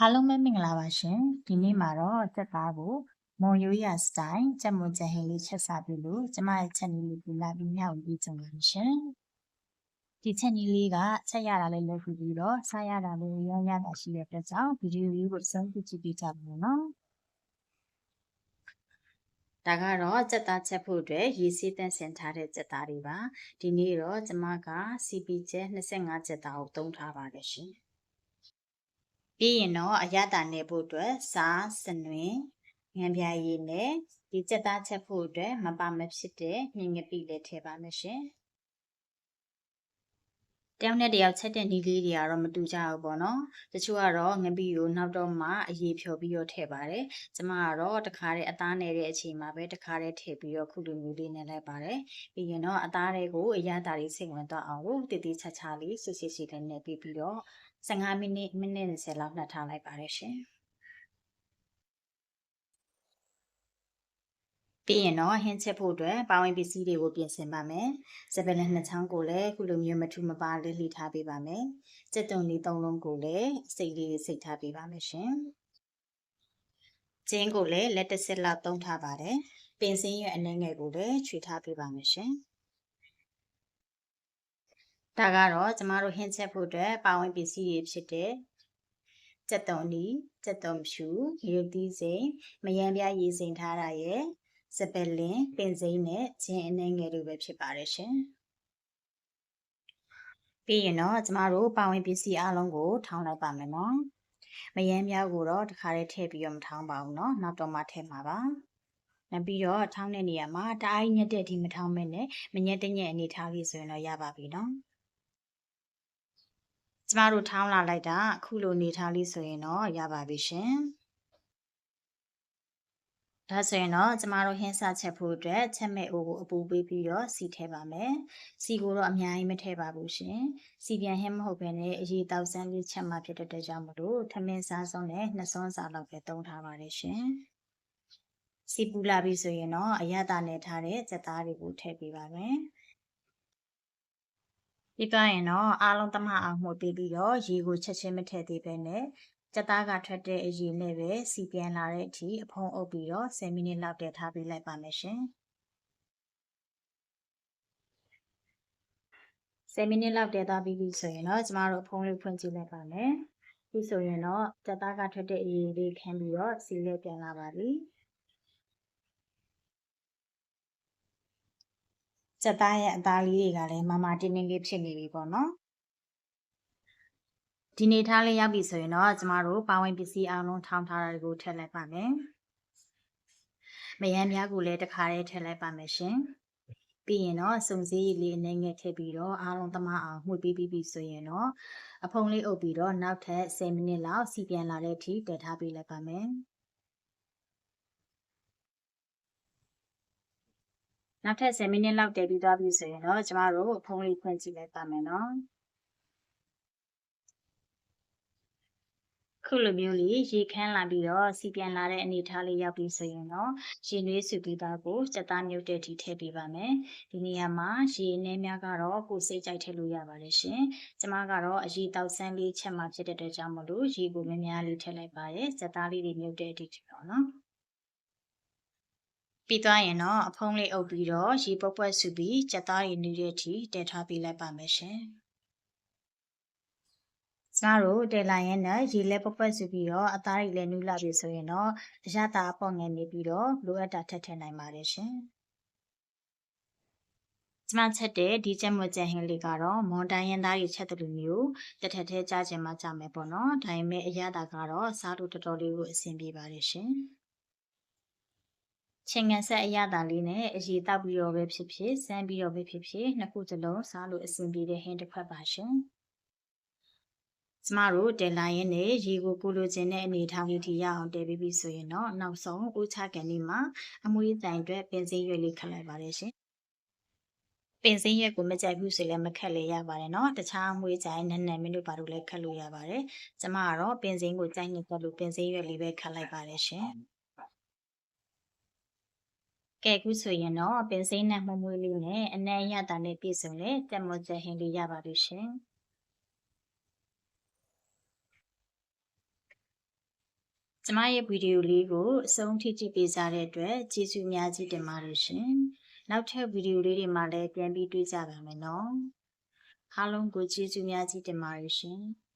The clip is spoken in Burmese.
အားလုံးပဲမင်္ဂလာပါရှင်ဒီနေ့မှာတော့တက်သားကိုမွန်ရိုးရစတိုင်ကြက်မွန်ကြက်ဟင်းလေးချက်စားပြီလို့ကျမရဲ့ချက်နည်းလေးပြလာပြီးမျှဝေပေးချင်ပါတယ်ရှင်ဒီချက်နည်းလေးကချက်ရတာလည်းလုပ်ပြီးတော့စားရတာလည်းရရတာရှိတဲ့အတွက်ကြောင့်ဗီဒီယိုလေးကိုဆုံးဖြတ်ကြည့်ပြကြပါမယ်နော်ဒါကတော့စက်သားချက်ဖို့အတွက်ရေစီးတန့်ဆင်ထားတဲ့စက်သားတွေပါဒီနေ့တော့ကျမက CP ကျက်25စက်သားကိုသုံးထားပါတယ်ရှင် ပြီးရင်တော့အရတာနေဖို့အတွက်စားစနွင်ငံပြားရည်နဲ့ဒီစက်သားချက်ဖို့အတွက်မပါမဖြစ်တဲ့မြင်ငပိလေးထည့်ပါမယ်ရှင် တယောက်နဲ့တယောက်ချက်တဲ့နီးလေးတွေကတော့မတူကြဘူးပေါ့နော်တချို့ကတော့ငပိကိုနောက်တော့မှအရေးဖြော်ပြီးတော့ထည့်ပါတယ်ကျမကတော့တခါတည်းအသားနယ်တဲ့အချိန်မှာပဲတခါတည်းထည့်ပြီးတော့ခုလိုမျိုးလေးနဲ့လိုက်ပါတယ်ပြီးရင်တော့အသားတွေကိုအရသာလေးစိတ်ဝင်သွားအောင်ကိုတည်တည်ချာချာလေးစစ်စစ်စစ်လေးနဲ့ပြီးပြီးတော့15မိနစ်မိနစ်20လောက်နှက်ထားလိုက်ပါတယ်ရှင် ပြီးရင်တော့ဟင်းချက်ဖို့အတွက်ပါဝင်ပစ္စည်းတွေကိုပြင်ဆင်ပါမယ်။စပယ်နဲ့နှစ်ချောင်းကိုလည်းခုလိုမျိုးမထူမပါလေးလှီထားပေးပါမယ်။စက်တုံလေးသုံးလုံးကိုလည်းစိတ်လေးစိတ်ထားပေးပါမယ်ရှင်။ကျင်းကိုလည်းလက်တစ်စက်လောက်သုံးထားပါတယ်။ပင်စင်းရဲ့အနေငယ်ကိုလည်းခြွေထားပေးပါမယ်ရှင်။ဒါကတော့ကျမတို့ဟင်းချက်ဖို့အတွက်ပါဝင်ပစ္စည်းတွေဖြစ်တဲ့စက်တုံနီစက်တုံဖြူရေသီးစိမ်မယမ်းပြားရေးစိမ်ထားတာရဲ့ စပယ်လင်ပင်စိမ့်နဲ့ဂျင်းအနှဲငယ်တို့ပဲဖြစ်ပါတယ်ရှင်။ပြီးရင်တော့ကျမတို့ပါဝင်ပစ္စည်းအားလုံးကိုထောင်းလိုက်ပါမယ်နော်။မယမ်းများကိုတော့တခါတည်းထည့်ပြီးတော့မထောင်းပါဘူးနော်။နောက်တော့မှထည့်မှာပါ။နောက်ပြီးတော့ထောင်းတဲ့နေရာမှာတအားညက်တဲ့ဒီမထောင်းမဲ့နဲ့မညက်တဲ့ညက်အနေထားပြီးဆိုရင်တော့ရပါပြီနော်။ကျမတို့ထောင်းလာလိုက်တာအခုလိုနေထားလေးဆိုရင်တော့ရပါပြီရှင်။ ဒါဆိုရင်တော့ကျမတို့ဟင်းစချက်ဖို့အတွက်ချက်မဲ့အိုးကိုအပူပေးပြီးတော့စီထည့်ပါမယ်။စီကိုတော့အများကြီးမထည့်ပါဘူးရှင်။စီပြန်ဟင်းမဟုတ်ဘဲနဲ့အရေးတောက်ဆန်းလေးချက်မှဖြစ်တဲ့အတွက်ကြောင့်မလို့ထမင်းစားဆုံးနဲ့နှစ်စွန်းစာလောက်ပဲသုံးထားပါတယ်ရှင်။စီပူလာပြီဆိုရင်တော့အရသာနဲ့ထားတဲ့စက်သားတွေကိုထည့်ပေးပါမယ်။ပြီးသွားရင်တော့အားလုံးတမအောင်မှုပေးပြီးတော့ရေကိုချက်ချင်းမထည့်သေးပဲနဲ့ ကြက်သားကထွက်တဲ့အရည်နဲ့ပဲစီပြန်လာတဲ့အထိအဖုံးအုပ်ပြီးတော့10မိနစ်လောက်တည်ထားပေးလိုက်ပါမယ်ရှင်10မိနစ်လောက်တည်သွားပြီးပြီဆိုရင်တော့ကျမတို့အဖုံးလေးဖွင့်ကြည့်လိုက်ပါမယ်ဒီဆိုရင်တော့ကြက်သားကထွက်တဲ့အရည်လေးခင်းပြီးတော့စီလေးပြန်လာပါပြီကြက်သားရဲ့အသားလေးတွေကလည်းမမတင်းတင်းလေးဖြစ်နေပြီပေါ့နော် ဒီနေထားလေးရောက်ပြီဆိုရင်တော့ကျမတို့ပါဝင်ပစ္စည်းအလုံးထောင်းထားတာတွေကိုထည့်လိုက်ပါမယ်။မယမ်းများကိုလည်းတစ်ခါတည်းထည့်လိုက်ပါမယ်ရှင်။ပြီးရင်တော့စုံစည်းရည်လေးအနေငယ်ထည့်ပြီးတော့အားလုံးသမားအောင်မှုပြီးပြီးပြီဆိုရင်တော့အဖုံလေးအုပ်ပြီးတော့နောက်ထပ်10မိနစ်လောက်စီပြန်လာတဲ့အထိတည်ထားပေးလိုက်ပါမယ်။နောက်ထပ်10မိနစ်လောက်တည်ပြီးသွားပြီဆိုရင်တော့ကျမတို့အဖုံးလေးဖွင့်ကြည့်လိုက်ပါမယ်နော်။ ခုလိုမျိုးလေးရေခမ်းလာပြီးတော့စီပြန်လာတဲ့အနေအထားလေးရောက်ပြီးဆိုရင်တော့ရေနွေးစုပြီးသားကိုစက်သားမြုပ်တဲ့ထိထည့်ပေးပါမယ်ဒီနေရာမှာရေနည်းများကတော့ကိုစိတ်ကြိုက်ထည့်လို့ရပါတယ်ရှင်ကျမကတော့အရေတောက်ဆန်းလေးချက်မှဖြစ်တဲ့အတွက်ကြောင့်မလို့ရေကိုများများလေးထည့်လိုက်ပါတယ်စက်သားလေးတွေမြုပ်တဲ့အထိပေါ့နော်ပြီးသွားရင်တော့အဖုံးလေးအုပ်ပြီးတော့ရေပုတ်ပွက်စုပြီးစက်သားရည်နည်းတဲ့အထိတည်ထားပေးလိုက်ပါမယ်ရှင် ကျမတို့တယ်လာရင်နဲ့ရေလဲပပွက်စီပြီးတော့အသားတွေလည်းနူးလာပြီဆိုရင်တော့အရသာပေါ့ငယ်နေပြီးတော့လိုအပ်တာထက်ထည့်နိုင်ပါတယ်ရှင်ကျမချက်တဲ့ဒီချက်မွက်ချက်ဟင်းလေးကတော့မွန်တိုင်းရင်းသားတွေချက်တဲ့လူမျိုးတထက်ထဲကြားချင်မှကြားမယ်ပေါ့နော်ဒါပေမဲ့အရသာကတော့စားလို့တော်တော်လေးကိုအဆင်ပြေပါတယ်ရှင်ချင်းငံဆက်အရသာလေးနဲ့အရေးတောက်ပြီးတော့ပဲဖြစ်ဖြစ်စမ်းပြီးတော့ပဲဖြစ်ဖြစ်နှစ်ခုစလုံးစားလို့အဆင်ပြေတဲ့ဟင်းတစ်ခွက်ပါရှင်။ ကျမတို့တယ်လာရင်းနဲ့ရေကိုကိုလိုချင်တဲ့အနေထားလေးထိရအောင်တည်ပြီးပြီဆိုရင်တော့နောက်ဆုံးဦးချကန်ဒီမှာအမွေးတိုင်အတွက်ပင်စင်းရွက်လေးခတ်လိုက်ပါတယ်ရှင်ပင်စင်းရွက်ကိုမကြိုက်ဘူးဆိုလည်းမခက်လေရပါတယ်เนาะတခြားအမွေးကြိုင်နက်နက်မင်းတို့ဘာလို့လဲခတ်လို့ရပါတယ်ကျမကတော့ပင်စင်းကိုကြိုက်နေကြလို့ပင်စင်းရွက်လေးပဲခတ်လိုက်ပါတယ်ရှင်ကဲခုဆိုရင်တော့ပင်စိမ်းနဲ့မမွေးလေးနဲ့အနံ့ရတာနဲ့ပြည့်စုံတဲ့တက်မောချက်ဟင်းလေးရပါပြီရှင်။ ကျမရဲ့ဗီဒီယိုလေးကိုအဆုံးထိကြည့်ပေးကြတဲ့အတွက်ကျေးဇူးအများကြီးတင်ပါတယ်ရှင်။နောက်ထပ်ဗီဒီယိုလေးတွေမှာလည်းပြန်ပြီးတွေ့ကြပါမယ်နော်။အားလုံးကိုကျေးဇူးများကြီးတင်ပါတယ်ရှင်။